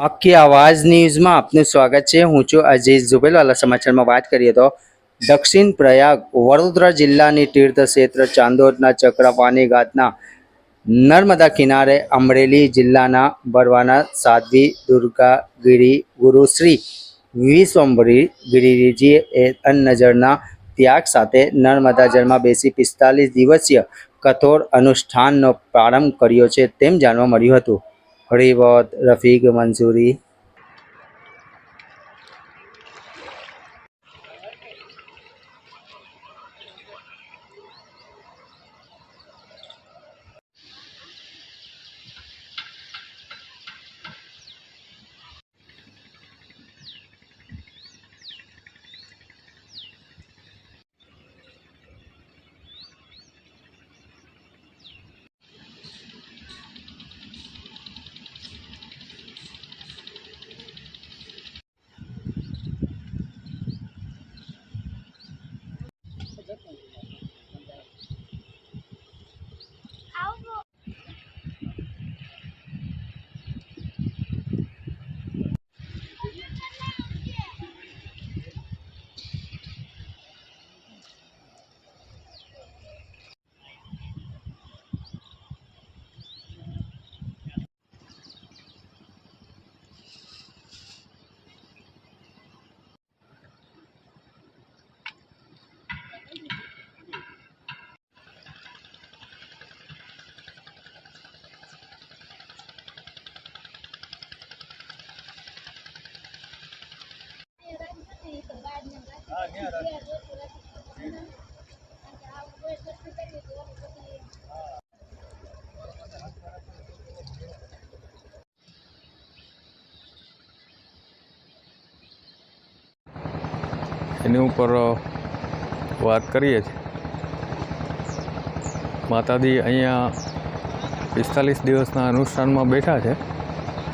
આપકી આવાજ ન્યૂઝમાં આપનું સ્વાગત છે હું છું અજીત ઝુબેલવાલા સમાચારમાં વાત કરીએ તો દક્ષિણ પ્રયાગ વડોદરા જિલ્લાની તીર્થ ક્ષેત્ર ચાંદોદના ચક્રપાણી ઘાટના નર્મદા કિનારે અમરેલી જિલ્લાના બરવાના સાધ્વી દુર્ગાગીરી ગુરુશ્રી વિશ્વંભરી ગિરિજીએ એ નજરના ત્યાગ સાથે નર્મદા જળમાં બેસી પિસ્તાલીસ દિવસીય કઠોર અનુષ્ઠાનનો પ્રારંભ કર્યો છે તેમ જાણવા મળ્યું હતું। હરિવત રફીક મંસૂરી એની ઉપર વાત કરીએ છીએ માતાજી અહીંયા પિસ્તાલીસ દિવસના અનુષ્ઠાનમાં બેઠા છે.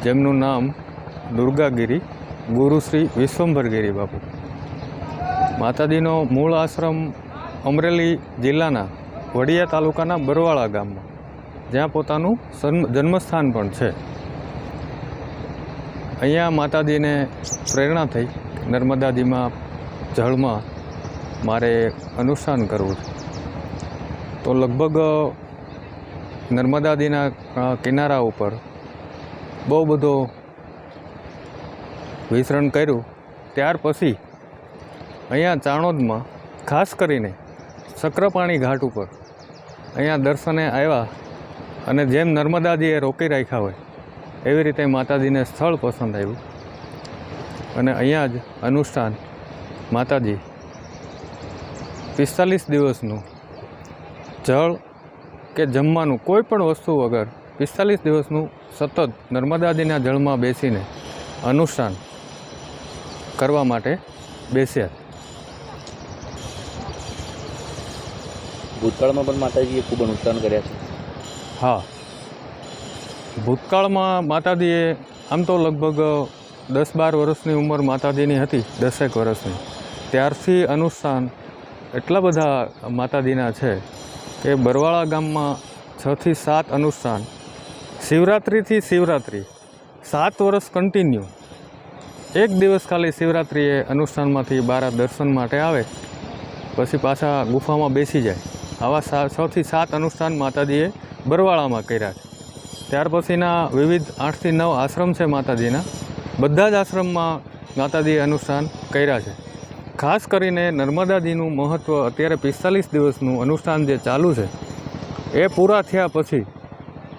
જેમનું નામ દુર્ગાગીરી ગુરુશ્રી વિશ્વંભરગીરી બાપુ. માતાજીનો મૂળ આશ્રમ અમરેલી જિલ્લાના વડિયા તાલુકાના બરવાળા ગામમાં, જ્યાં પોતાનું જન્મસ્થાન પણ છે. અહીંયા માતાજીને પ્રેરણા થઈ નર્મદાજીમાં જળમાં મારે અનુષ્ઠાન કરવું છે. તો લગભગ નર્મદાજીના કિનારા ઉપર બહુ બધો વિસરણ કર્યું. ત્યાર પછી અહીંયા ચાણોદમાં, ખાસ કરીને સક્રપાણી ઘાટ ઉપર, અહીંયા દર્શને આવ્યા અને જેમ નર્મદાજીએ રોકી રાખ્યા હોય, એવી રીતે માતાજીને સ્થળ પસંદ આવ્યું. અને અહીંયા જ અનુષ્ઠાન માતાજી પિસ્તાલીસ દિવસનું જળ કે જમવાનું કોઈ પણ વસ્તુ વગર પિસ્તાલીસ દિવસનું સતત નર્મદાજીના જળમાં બેસીને અનુષ્ઠાન કરવા માટે બેસ્યા. ભૂતકાળમાં પણ માતાજીએ ખૂબ અનુષ્ઠાન કર્યા છે. હા. ભૂતકાળમાં માતાજીએ આમ તો લગભગ દસ બાર વર્ષની ઉંમર માતાજીની હતી, દસેક વર્ષની. ત્યારથી અનુષ્ઠાન એટલા બધા માતાજીના છે કે બરવાળા ગામમાં છથી સાત અનુષ્ઠાન, શિવરાત્રિથી શિવરાત્રિ, સાત વર્ષ કન્ટિન્યુ એક દિવસ ખાલી શિવરાત્રિએ અનુષ્ઠાનમાંથી બારા દર્શન માટે આવે, પછી પાછા ગુફામાં બેસી જાય. આવા છથી સાત અનુષ્ઠાન માતાજીએ બરવાળામાં કર્યા છે. ત્યાર પછીના વિવિધ આઠથી નવ આશ્રમ છે માતાજીના. બધા જ આશ્રમમાં માતાજીએ અનુષ્ઠાન કર્યા છે. ખાસ કરીને નર્મદાજીનું મહત્ત્વ અત્યારે પિસ્તાલીસ દિવસનું અનુષ્ઠાન જે ચાલુ છે, એ પૂરા થયા પછી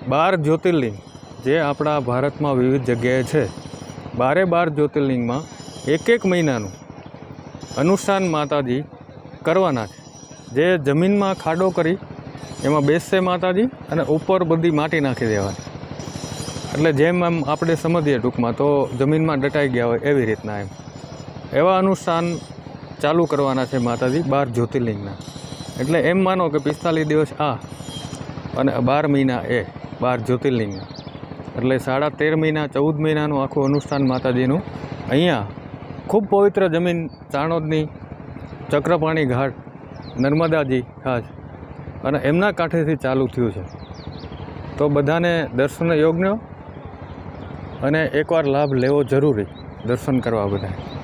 બાર જ્યોતિર્લિંગ, જે આપણા ભારતમાં વિવિધ જગ્યાએ છે, બારે બાર જ્યોતિર્લિંગમાં એક એક મહિનાનું અનુષ્ઠાન માતાજી કરવાના છે. જે જમીનમાં ખાડો કરી એમાં બેસશે માતાજી અને ઉપર બધી માટી નાખી દેવાની. એટલે જેમ એમ આપણે સમજીએ ટૂંકમાં, તો જમીનમાં ડટાઈ ગયા હોય એવી રીતના એમ. એવા અનુષ્ઠાન ચાલુ કરવાના છે માતાજી બાર જ્યોતિર્લિંગના. એટલે એમ માનો કે પિસ્તાલીસ દિવસ આ અને બાર મહિના એ, બાર જ્યોતિર્લિંગના. એટલે સાડા તેર મહિના, ચૌદ મહિનાનું આખું અનુષ્ઠાન માતાજીનું. અહીંયા ખૂબ પવિત્ર જમીન, ચાણોદની ચક્રપાણી ઘાટ નર્મદાજી, ખાસ. અને એમના કાંઠેથી ચાલુ થયું છે. તો બધાને દર્શન યોગ્ય અને એકવાર લાભ લેવો જરૂરી. દર્શન કરવા બધાય